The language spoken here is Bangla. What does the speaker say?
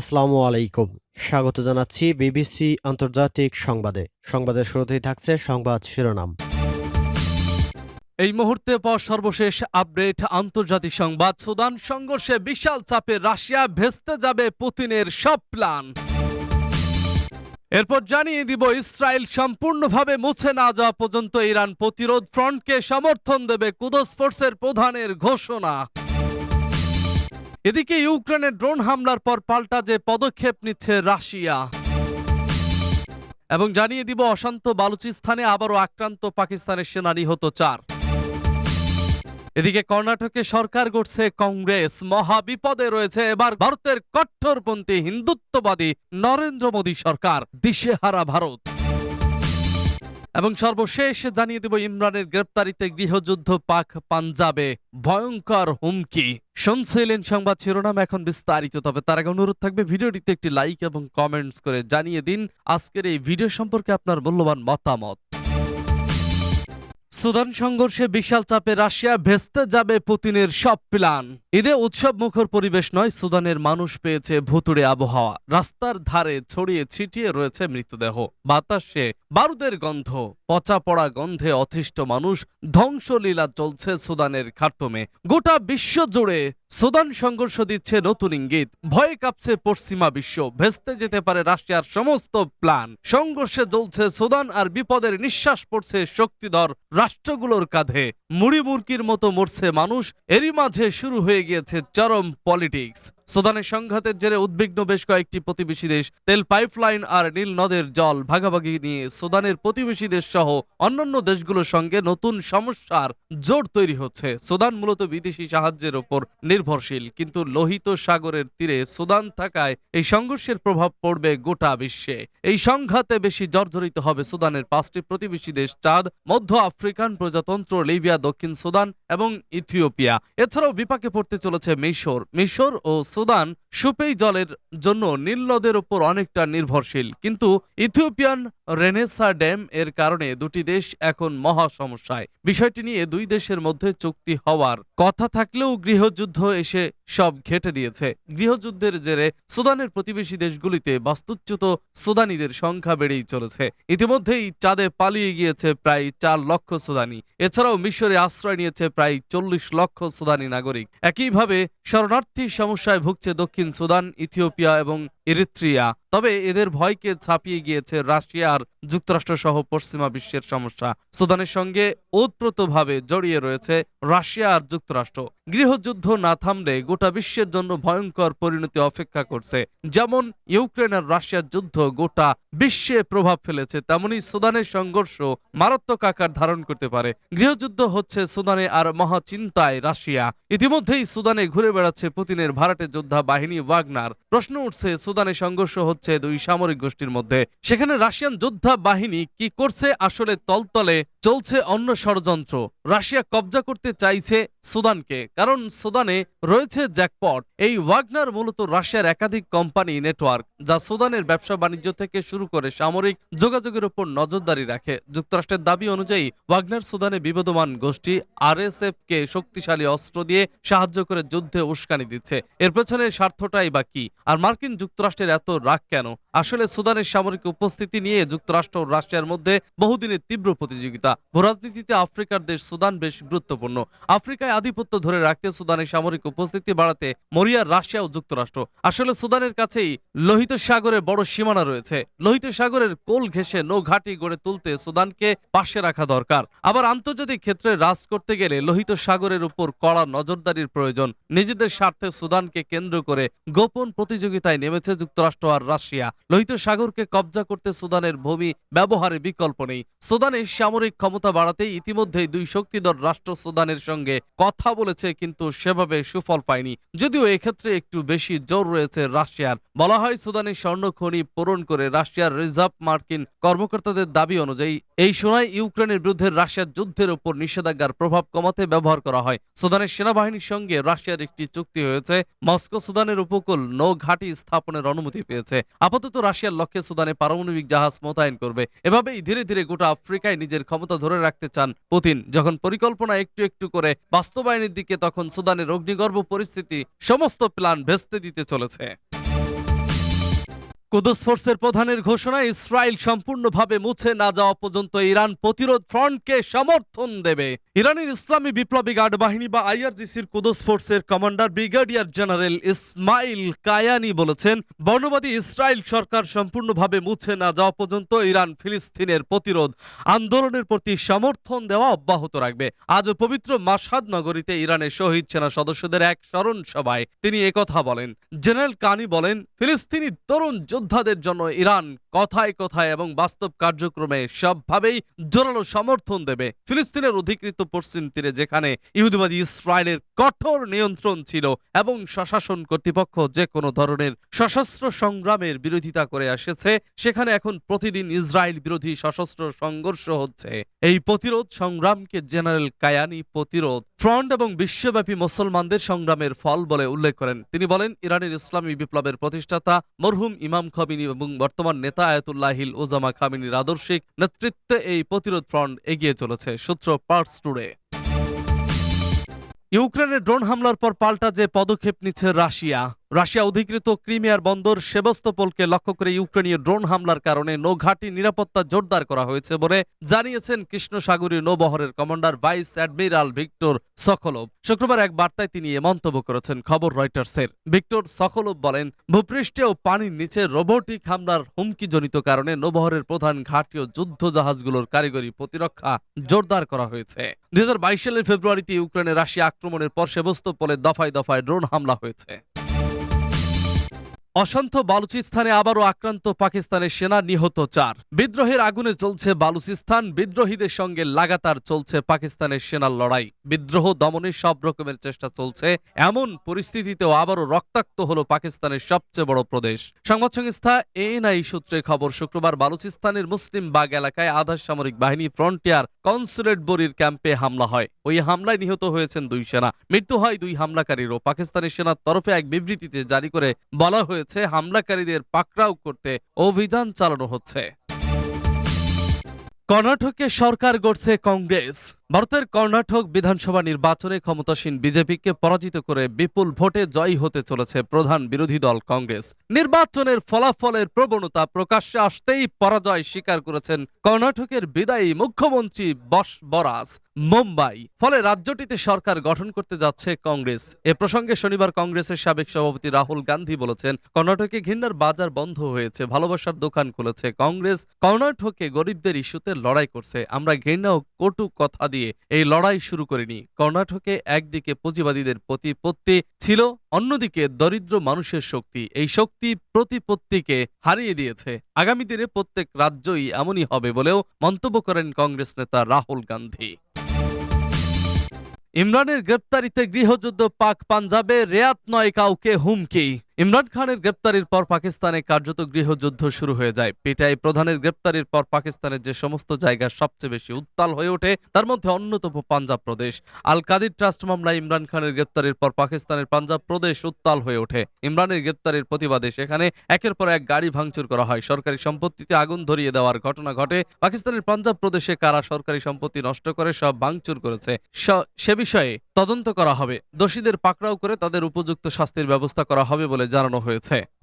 আসসালামু আলাইকুম। স্বাগত জানাচ্ছি বিবিসি আন্তর্জাতিক সংবাদে। সংবাদের শুরুতেই থাকছে সংবাদ শিরোনাম। এই মুহূর্তে পর সর্বশেষ আপডেট, আন্তর্জাতিক সংবাদ। সুদান সংঘর্ষে বিশাল চাপে রাশিয়া ভেস্তে যাবে পুতিনের সব প্ল্যান। এরপর জানিয়ে দিব, ইসরায়েল সম্পূর্ণভাবে মুছে না যাওয়া পর্যন্ত ইরান প্রতিরোধ ফ্রন্টকে সমর্থন দেবে কুদস ফোর্সের প্রধানের ঘোষণা। এদিকে ইউক্রেনের ড্রোন হামলার পর পাল্টা যে পদক্ষেপ নিচ্ছে রাশিয়া। এবং জানিয়ে দিব, অশান্ত বালুচিস্তানে আবারও আক্রান্ত পাকিস্তানের সেনা নিহত চার। এদিকে কর্ণাটকে সরকার গড়ছে কংগ্রেস। মহা বিপদে রয়েছে এবার ভারতের কট্টরপন্থী হিন্দুত্ববাদী নরেন্দ্র মোদী সরকার, দিশেহারা ভারত। এবং সর্বশেষ জানিয়ে দেব, ইমরানের গ্রেপ্তারিতে গৃহযুদ্ধ পাক পাঞ্জাবে। ভয়ঙ্কর হুমকি। শুনছিলেন সংবাদ শিরোনাম, এখন বিস্তারিত। তবে তার আগে অনুরোধ থাকবে, ভিডিওটিতে একটি লাইক এবং কমেন্টস করে জানিয়ে দিন। আজকের এই ভিডিও সম্পর্কে আপনার মূল্যবান মতামত। সুদান সংঘর্ষে বিশাল চাপে রাশিয়া ভেস্তে যাবে পুতিনের সব প্ল্যান। ঈদে উৎসব মুখর পরিবেশ নয়, সুদানের মানুষ পেয়েছে ভুতুড়ে আবহাওয়া। রাস্তার ধারে ছড়িয়ে ছিটিয়ে রয়েছে মৃতদেহ। বাতাসে বারুদের গন্ধ, পচা পড়া গন্ধে অতিষ্ঠ মানুষ, ধ্বংসলীলা চলছে সুদানের খাটমে গোটা বিশ্ব জুড়ে সুদান সংঘর্ষ দিচ্ছে নতুন ইঙ্গিত। ভয়ে কাঁপছে পশ্চিমা বিশ্ব। ভেস্তে যেতে পারে রাশিয়ার সমস্ত প্ল্যান। সংঘর্ষে জ্বলছে সুদান আর বিপদের নিঃশ্বাস পড়ছে শক্তিধর রাষ্ট্রগুলোর কাঁধে। মুড়ি মুরকির মতো মরছে মানুষ। এরই মাঝে শুরু হয়ে গিয়েছে চরম পলিটিক্স। সুদানের সংঘাতের জেরে উদ্বিগ্ন বেশ কয়েকটি প্রতিবেশী দেশ। তেল পাইপলাইন আর নীল নদের জল ভাগাভাগি নিয়ে সুদানের প্রতিবেশী দেশ সহ অন্যান্য দেশগুলোর সঙ্গে নতুন সমস্যার জোর তৈরি হচ্ছে। সুদান মূলত বিদেশি সাহায্যের ওপর নির্ভরশীল, কিন্তু লোহিত সাগরের তীরে সুদান থাকায় এই সংঘর্ষের প্রভাব পড়বে গোটা বিশ্বে। এই সংঘাতে বেশি জর্জরিত হবে সুদানের পাঁচটি প্রতিবেশী দেশ, চাঁদ, মধ্য আফ্রিকান প্রজাতন্ত্র, লিবিয়া, দক্ষিণ সুদান এবং ইথিওপিয়া। এছাড়াও বিপাকে পড়তে চলেছে মিশর। মিশর ও সুদান সুপেই জলের জন্য নীল নদের উপর অনেকটা নির্ভরশীল। কিন্তু ইথিওপিয়ান রেনেসা ড্যাম এর কারণে দুটি দেশ এখন মহা সমস্যায়। বিষয়টি নিয়ে দুই দেশের মধ্যে চুক্তি হওয়ার কথা থাকলেও গৃহযুদ্ধ এসে সব ঘেটে দিয়েছে। গৃহযুদ্ধের জেরে সুদানের প্রতিবেশী দেশগুলিতে বাস্তুচ্যুত সুদানিদের সংখ্যা বেড়েই চলেছে। ইতিমধ্যেই চাঁদে পালিয়ে গিয়েছে প্রায় চার লক্ষ সুদানি। এছাড়াও মিশরে আশ্রয় নিয়েছে প্রায় চল্লিশ লক্ষ সুদানি নাগরিক। একইভাবে শরণার্থী সমস্যায় ভুগছে দক্ষিণ সুদান ইথিওপিয়া এবং ইরিত্রিয়া তবে এদের ভয়কে ছাপিয়ে গিয়েছে রাশিয়া আর যুক্তরাষ্ট্র সহ পশ্চিমা বিশ্বের সমস্যা। সুদানের সঙ্গে ওতপ্রোতভাবে জড়িয়ে রয়েছে রাশিয়া আর যুক্তরাষ্ট্র। গৃহযুদ্ধ না থামলে গোটা বিশ্বের জন্য ভয়ঙ্কর পরিণতি অপেক্ষা করছে। যেমন ইউক্রেন আর রাশিয়ার যুদ্ধ গোটা বিশ্বে প্রভাব ফেলেছে, তেমনি সুদানের সংঘর্ষ মারাত্মক আকার ধারণ করতে পারে। গৃহযুদ্ধ হচ্ছে সুদানে আর মহাচিন্তায় রাশিয়া। ইতিমধ্যেই সুদানে ঘুরে বেড়াচ্ছে পুতিনের ভাড়াটে যোদ্ধা বাহিনী ওয়াগনার। প্রশ্ন উঠছে সুদানে সংঘর্ষ দুই সামরিক গোষ্ঠীর মধ্যে। সেখানে রাশিয়ান যোদ্ধা বাহিনী কি করছে? আসলে তলতলে চলছে অন্য ষড়যন্ত্র। রাশিয়া কবজা করতে চাইছে সুদানকে। কারণ সুদানে রয়েছে জ্যাকপট, এই ওয়াগনার মূলত রাশিয়ার একাধিক কোম্পানি নেটওয়ার্ক, যা সুদানের ব্যবসা বাণিজ্য থেকে শুরু করে সামরিক যোগাযোগের উপর নজরদারি রাখে। যুক্তরাষ্ট্রের দাবি অনুযায়ী, ওয়াগনার সুদানে বিবদমান গোষ্ঠী আরএসএফ কে শক্তিশালী অস্ত্র দিয়ে সাহায্য করে যুদ্ধে উস্কানি দিচ্ছে। এর পেছনে স্বার্থটাই বা কি? আর মার্কিন যুক্তরাষ্ট্রের এত রাগ কেন? আসলে সুদানের সামরিক উপস্থিতি নিয়ে যুক্তরাষ্ট্র ও রাশিয়ার মধ্যে বহুদিনের তীব্র প্রতিযোগিতা। ভূরাজনীতিতে আফ্রিকার দেশ সুদান বেশ গুরুত্বপূর্ণ। আফ্রিকায় আধিপত্য ধরে রাখতে সুদানের সামরিক উপস্থিতি বাড়াতে মরিয়া রাশিয়া ও যুক্তরাষ্ট্র। আসলে সুদানের কাছেই লোহিত সাগরে বড় সীমানা রয়েছে। লোহিত সাগরের কোল ঘেঁষে নৌ ঘাঁটি গড়ে তুলতে সুদানকে পাশে রাখা দরকার। আবার আন্তর্জাতিক ক্ষেত্রে রাজ করতে গেলে লোহিত সাগরের উপর কড়া নজরদারির প্রয়োজন। নিজেদের স্বার্থে সুদানকে কেন্দ্র করে গোপন প্রতিযোগিতায় নেমেছে যুক্তরাষ্ট্র আর রাশিয়া। লোহিত সাগরকে কবজা করতে সুদানের ভূমি ব্যবহারে বিকল্প নেই। সুদানের সামরিক ক্ষমতা বাড়াতে ইতিমধ্যেই দুই শক্তিধর রাষ্ট্র সুদানের সঙ্গে কথা বলেছে, কিন্তু সেভাবে সুফল পায়নি। যদিও এক্ষেত্রে একটু বেশি জোর রয়েছে রাশিয়ার। বলা হয় সুদানের স্বর্ণ খনি পূরণ করে রাশিয়ার রিজার্ভ মার্কিন কর্মকর্তাদের দাবি অনুযায়ী, এই সময় ইউক্রেনের বিরুদ্ধে রাশিয়ার যুদ্ধের উপর নিষেধাজ্ঞার প্রভাব কমাতে ব্যবহার করা হয়। সুদানের সেনাবাহিনীর সঙ্গে রাশিয়ার একটি চুক্তি হয়েছে, মস্কো সুদানের উপকূল নৌ ঘাঁটি স্থাপনের অনুমতি পেয়েছে। আপাতত রাশিয়ার লক্ষ্যে সুদানে পারমাণবিক জাহাজ মোতায়েন করবে। এভাবেই ধীরে ধীরে গোটা আফ্রিকায় নিজের ক্ষমতা ধরে রাখতে চান পুতিন। যখন পরিকল্পনা একটু একটু করে বাস্তবায়নের দিকে তখন সুদানের অগ্নিগর্ভ পরিস্থিতি সমস্ত প্ল্যান ভেস্তে দিতে চলেছে। কুদস ফোর্সের প্রধানের ঘোষণা ইসরায়েল সম্পূর্ণভাবে মুছে না যাওয়া পর্যন্ত ইরান প্রতিরোধ ফ্রন্টকে সমর্থন দেবে। ইরানের ইসলামী বিপ্লবী গার্ড বাহিনী বা আইআরজিসির কুদস ফোর্সের commander brigadier general Ismail Qaani বলেছেন, বর্ণবাদী ইসরায়েল সরকার সম্পূর্ণভাবে মুছে না যাওয়া পর্যন্ত ইরান ফিলিস্তিনের প্রতিরোধ আন্দোলনের প্রতি সমর্থন দেওয়া অব্যাহত রাখবে। আজ পবিত্র মাসাদ নগরীতে ইরানের শহীদ সেনা সদস্যদের এক স্মরণ সভায় তিনি একথা বলেন। জেনারেল কানি বলেন, ফিলিস্তিনি তরুণ যোদ্ধাদের জন্য ইরান কথায় কথায় এবং বাস্তব কার্যক্রমে সবভাবেই জোরালো সমর্থন দেবে। ফিলিস্তিনের অধিকৃত পশ্চিম তীরে যেখানে ইহুদিবাদী ইসরায়েলের কঠোর নিয়ন্ত্রণ ছিল এবং স্বশাসন কর্তৃপক্ষ যে কোনো ধরনের সশস্ত্র সংগ্রামের বিরোধিতা করে আসছে, সেখানে এখন প্রতিদিন ইসরায়েল বিরোধী সশস্ত্র সংঘর্ষ হচ্ছে। এই প্রতিরোধ সংগ্রামকে জেনারেল কায়ানি প্রতিরোধ, ফ্রন্ট এবং বিশ্বব্যাপী মুসলমানদের সংগ্রামের ফল বলে উল্লেখ করেন। তিনি বলেন, ইরানের ইসলামী বিপ্লবের প্রতিষ্ঠাতা মরহুম ইমাম খবিনী এবং বর্তমান নেতা আয়াতুল্লাহিল ওজামা খামিনীর আদর্শিক নেতৃত্বে এই প্রতিরোধ ফ্রন্ট এগিয়ে চলেছে, সূত্র পার্টস টুডে। ইউক্রেনের ড্রোন হামলার পর পাল্টা যে পদক্ষেপ নিচ্ছে রাশিয়া রাশিয়া অধিকৃত ক্রিমিয়ার বন্দর সেবস্তোপলকে লক্ষ্য করে ইউক্রেনীয় ড্রোন হামলার কারণে নৌঘাটি নিরাপত্তা জোরদার করা হয়েছে বলে জানিয়েছেন কৃষ্ণসাগরীয় নৌবহরের commander vice admiral Victor Sokolov শুক্রবার এক বার্তায় তিনি এ মন্তব্য করেছেন, খবর রয়টার্সের। ভিক্টর সকলভ বলেন, ভূপৃষ্ঠে ও পানির নিচে রোবোটিক হামলার হুমকিজনিত কারণে নৌবহরের প্রধান ঘাটি ও যুদ্ধ জাহাজগুলোর কারিগরি প্রতিরক্ষা জোরদার করা হয়েছে। দুই সালের ফেব্রুয়ারিতে ইউক্রেনে রাশিয়া আক্রমণের পর সেবস্তোপলে দফায় দফায় ড্রোন হামলা হয়েছে। অশান্ত বালুচিস্তানে আবারও আক্রান্ত পাকিস্তানের সেনা নিহত চার। বিদ্রোহের আগুনে চলছে বালুচিস্তান, বিদ্রোহীদের সঙ্গে লাগাতার চলছে পাকিস্তানের সেনার লড়াই। বিদ্রোহ দমনের সব রকমের চেষ্টা চলছে, এমন পরিস্থিতিতেও আবারও রক্তাক্ত হল পাকিস্তানের সবচেয়ে বড় প্রদেশ। সংবাদ সংস্থা এএনআই সূত্রে খবর, শুক্রবার বালুচিস্তানের মুসলিম বাগ এলাকায় আধা সামরিক বাহিনী ফ্রন্টিয়ার কনসুলেট বরির ক্যাম্পে হামলা হয়। ওই হামলায় নিহত হয়েছেন দুই সেনা। মৃত্যু হয় দুই হামলাকারীরও। পাকিস্তানের সেনার তরফে এক বিবৃতিতে জারি করে বলা হয়েছে হামলাকারীদের পাকড়াও করতে অভিযান চালানো হচ্ছে। কর্ণাটকে সরকার গড়ছে কংগ্রেস। ভারতের কর্ণাটক বিধানসভা নির্বাচনে ক্ষমতাসীন বিজেপিকে পরাজিত করে বিপুল ভোটে জয়ী হতে চলেছে প্রধান বিরোধী দল কংগ্রেস। নির্বাচনের ফলাফলের প্রবণতা প্রকাশ্যে আসতেই পরাজয় স্বীকার করেছেন কর্ণাটকের বিদায়ী মুখ্যমন্ত্রী বস বরাস মুম্বাই, ফলে রাজ্যটিতে সরকার গঠন করতে যাচ্ছে কংগ্রেস। এ প্রসঙ্গে শনিবার কংগ্রেসের সাবেক সভাপতি রাহুল গান্ধী বলেছেন, কর্ণাটকে ঘৃণার বাজার বন্ধ হয়েছে, ভালোবাসার দোকান খুলেছে। কংগ্রেস কর্ণাটকে গরিবদের ইস্যুতে লড়াই করছে। আমরা ঘৃণা ও কটু কথা দিয়ে এই লড়াই শুরু করেনি। কর্ণাটকে একদিকে পুঁজিবাদীদের প্রতিপত্তি ছিল, অন্যদিকে দরিদ্র মানুষের শক্তি। এই শক্তি প্রতিপত্তিকে হারিয়ে দিয়েছে। আগামী দিনে প্রত্যেক রাজ্যই এমনই হবে বলেও মন্তব্য করেন কংগ্রেস নেতা রাহুল গান্ধী। ইমরানের গ্রেপ্তারিতে গৃহযুদ্ধ পাক পাঞ্জাবে, রেয়াত নয় কাউকে হুমকি। ইমরান খানের গ্রেপ্তারির পর পাকিস্তানে কার্যত গৃহযুদ্ধ শুরু হয়ে যায়। পিটাই প্রধানের গ্রেপ্তারির পর পাকিস্তানের যে সমস্ত জায়গা সবচেয়ে বেশি উত্তাল হয়ে ওঠে, তার মধ্যে অন্যতম পাঞ্জাব প্রদেশ। আল কাদির ট্রাস্ট মামলায় ইমরান খানের গ্রেপ্তারির পর পাকিস্তানের পাঞ্জাব প্রদেশ উত্তাল হয়ে ওঠে। ইমরানের গ্রেপ্তারির প্রতিবাদে সেখানে একের পর এক গাড়ি ভাঙচুর করা হয়। সরকারি সম্পত্তিতে আগুন ধরিয়ে দেওয়ার ঘটনা ঘটে। পাকিস্তানের পাঞ্জাব প্রদেশে কারা সরকারি সম্পত্তি নষ্ট করে সব ভাঙচুর করেছে সে বিষয়ে তদন্ত করা হবে। দোষীদের পাকড়াও করে তাদের উপযুক্ত শাস্তির ব্যবস্থা করা হবে বলে জানানো হয়েছে।